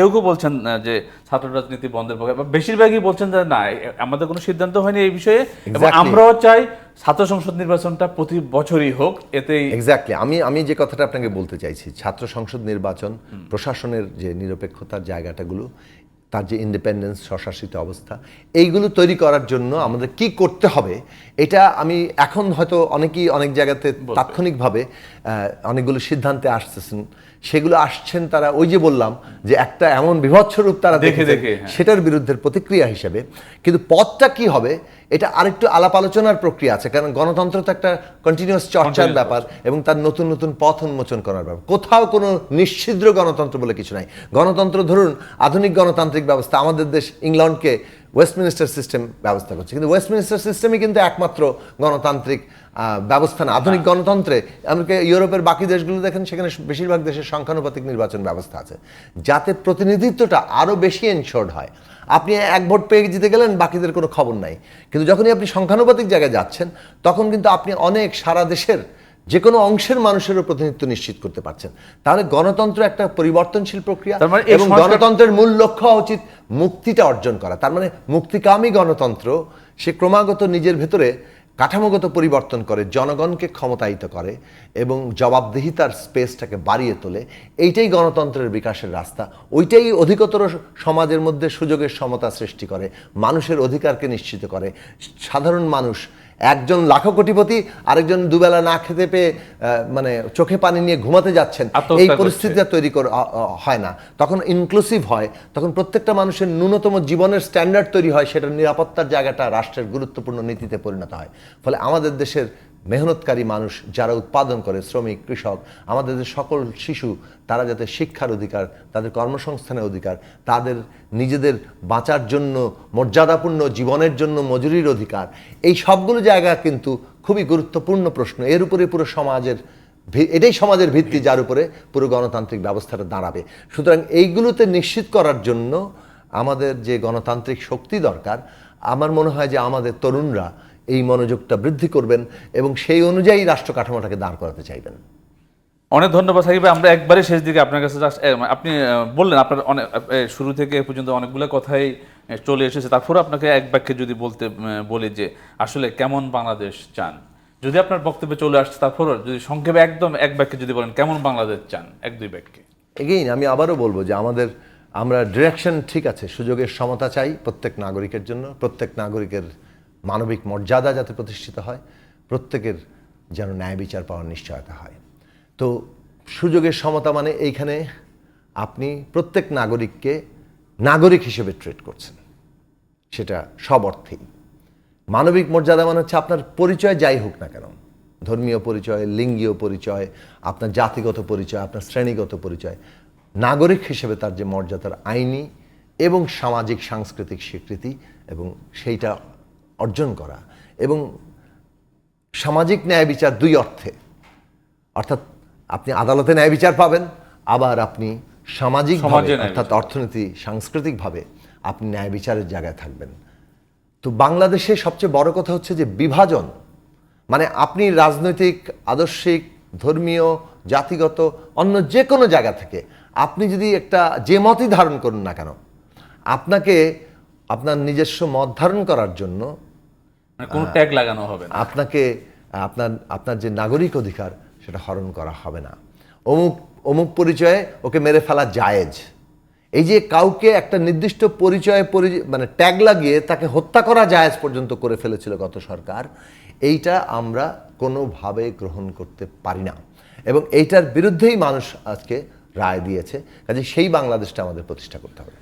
কেউ কেউ বলছেন যে ছাত্র রাজনীতি বন্ধের পক্ষে বেশিরভাগই বলছেন যে না আমাদের কোনো সিদ্ধান্ত হয়নি এই বিষয়ে। এবং আমরাও চাই ছাত্র সংসদ নির্বাচনটা প্রতি বছরই হোক এতে এক্স্যাক্টলি আমি আমি যে কথাটা আপনাকে বলতে চাইছি ছাত্র সংসদ নির্বাচন প্রশাসনের যে নিরপেক্ষতার জায়গাটাগুলো তার যে ইন্ডিপেন্ডেন্স স্বশাসিত অবস্থা এইগুলো তৈরি করার জন্য আমাদের কি করতে হবে এটা আমি এখন হয়তো অনেকেই অনেক জায়গাতে তাৎক্ষণিকভাবে অনেকগুলো সিদ্ধান্তে আসতেছেন। সেগুলো আসছেন তারা ওই যে বললাম যে একটা এমন বিভৎস রূপ তারা দেখে দেখে হ্যাঁ। সেটার বিরুদ্ধে প্রতিক্রিয়া হিসেবে। কিন্তু পথটা কি হবে এটা আরেকটু আলাপ আলোচনার প্রক্রিয়া আছে কারণ গণতন্ত্র তো একটা কন্টিনিউয়াস চর্চার ব্যাপার এবং তার নতুন নতুন পথ উন্মোচন করার ব্যাপার। কোথাও কোনো নিশ্ছিদ্র গণতন্ত্র বলে কিছু নাই। গণতন্ত্র ধরুন আধুনিক গণতান্ত্রিক ব্যবস্থা আমাদের দেশ ইংল্যান্ডকে ওয়েস্টমিনিস্টার সিস্টেম ব্যবস্থা করছে। কিন্তু ওয়েস্টমিনিস্টার সিস্টেমই কিন্তু একমাত্র গণতান্ত্রিক ব্যবস্থা না। আধুনিক গণতন্ত্রে। এমনকি ইউরোপের বাকি দেশগুলো দেখেন সেখানে বেশিরভাগ দেশের সংখ্যানুপাতিক নির্বাচন ব্যবস্থা আছে। যাতে প্রতিনিধিত্বটা আরও বেশি এনশোর্ড হয়। আপনি এক ভোট পেয়ে জিতে গেলেন বাকিদের কোনো খবর নাই। কিন্তু যখনই আপনি সংখ্যানুপাতিক জায়গায় যাচ্ছেন তখন কিন্তু আপনি অনেক সারা দেশের যে কোনো অংশের মানুষেরও প্রতিনিধিত্ব নিশ্চিত করতে পারছেন। তাহলে গণতন্ত্র একটা পরিবর্তনশীল প্রক্রিয়া মানে এবং গণতন্ত্রের মূল লক্ষ্য হওয়া উচিত মুক্তিটা অর্জন করা। তার মানে মুক্তিকামী গণতন্ত্র সে ক্রমাগত নিজের ভেতরে কাঠামোগত পরিবর্তন করে জনগণকে ক্ষমতায়িত করে এবং জবাবদিহিতার স্পেসটাকে বাড়িয়ে তোলে। এইটাই গণতন্ত্রের বিকাশের রাস্তা। ওইটাই অধিকতর সমাজের মধ্যে সুযোগের সমতা সৃষ্টি করে মানুষের অধিকারকে নিশ্চিত করে। সাধারণ মানুষ একজন লাখো কোটিপতি আরেকজন দুবেলা না খেতে পেয়ে মানে চোখে পানি নিয়ে ঘুমাতে যাচ্ছেন এই পরিস্থিতিটা তৈরি হয় না। তখন ইনক্লুসিভ হয় তখন প্রত্যেকটা মানুষের ন্যূনতম জীবনের স্ট্যান্ডার্ড তৈরি হয় সেটা নিরাপত্তার জায়গাটা রাষ্ট্রের গুরুত্বপূর্ণ নীতিতে পরিণত হয়। ফলে আমাদের দেশের মেহনতকারী মানুষ যারা উৎপাদন করে শ্রমিক কৃষক আমাদের যে সকল শিশু তারা যাতে শিক্ষার অধিকার তাদের কর্মসংস্থানের অধিকার তাদের নিজেদের বাঁচার জন্য মর্যাদাপূর্ণ জীবনের জন্য মজুরির অধিকার এই সবগুলো জায়গা কিন্তু খুবই গুরুত্বপূর্ণ প্রশ্ন। এর উপরে পুরো সমাজের ভি- এটাই সমাজের ভিত্তি যার উপরে পুরো গণতান্ত্রিক ব্যবস্থাটা দাঁড়াবে। সুতরাং এইগুলোতে নিশ্চিত করার জন্য আমাদের যে গণতান্ত্রিক শক্তি দরকার আমার মনে হয় যে আমাদের তরুণরা এই মনোযোগটা বৃদ্ধি করবেন এবং সেই অনুযায়ী রাষ্ট্র কাঠামোটাকে দাঁড় করাতে চাইবেন। অনেক ধন্যবাদ সাকিব আমরা একবারে শেষ দিকে আপনার কাছে just, আপনি বললেন আপনার অনেক শুরু থেকে এ পর্যন্ত অনেকগুলো কথাই চলে এসেছে। তারপরে আপনাকে এক বাক্যে যদি বলতে বলি যে আসলে কেমন বাংলাদেশ চান? যদি আপনার বক্তব্যে চলে আসছে তারপরও যদি সংক্ষেপে একদম এক বাক্যে যদি বলেন কেমন বাংলাদেশ চান? এক দুই বাক্যে। এগেইন আমি আবারও বলব যে আমাদের আমরা ডিরেকশন ঠিক আছে সুযোগের সমতা চাই প্রত্যেক নাগরিকের জন্য প্রত্যেক নাগরিকের মানবিক মর্যাদা যাতে প্রতিষ্ঠিত হয়, প্রত্যেকের যেন ন্যায় বিচার পাওয়ার নিশ্চয়তা হয়। তো সুযোগের সমতা মানে এইখানে আপনি প্রত্যেক নাগরিককে নাগরিক হিসেবে ট্রিট করছেন। সেটা সব অর্থেই। মানবিক মর্যাদা মানে হচ্ছে আপনার পরিচয় যাই হোক না কেন। ধর্মীয় পরিচয়, লিঙ্গীয় পরিচয়, আপনার জাতিগত পরিচয়, আপনার শ্রেণীগত পরিচয়। নাগরিক হিসেবে তার যে মর্যাদার আইনি এবং সামাজিক, সাংস্কৃতিক স্বীকৃতি এবং সেইটা অর্জন করা এবং সামাজিক ন্যায় বিচার দুই অর্থে। অর্থাৎ আপনি আদালতে ন্যায় বিচার পাবেন আবার আপনি সামাজিক অর্থাৎ অর্থনীতি সাংস্কৃতিকভাবে আপনি ন্যায় বিচারের জায়গায় থাকবেন। তো বাংলাদেশে সবচেয়ে বড় কথা হচ্ছে যে বিভাজন মানে আপনি রাজনৈতিক আদর্শিক ধর্মীয় জাতিগত অন্য যে কোনো জায়গা থেকে আপনি যদি একটা যে মতই ধারণ করুন না কেন আপনাকে আপনার নিজস্ব মত ধারণ করার জন্য কোনো ট্যাগ লাগানো হবে না। আপনাকে, আপনার আপনার যে নাগরিক অধিকার, সেটা হরণ করা হবে না। অমুক অমুক পরিচয়ে ওকে মেরে ফেলা জায়েজ। এই যে কাউকে একটা নির্দিষ্ট পরিচয়ে পরি- মানে ট্যাগ লাগিয়ে তাকে হত্যা করা জায়েজ পর্যন্ত করে ফেলেছিল গত সরকার, এইটা আমরা কোনোভাবে গ্রহণ করতে পারি না। এবং এইটার বিরুদ্ধেই মানুষ আজকে রায় দিয়েছে। কাজে সেই বাংলাদেশটা আমাদের প্রতিষ্ঠা করতে হবে।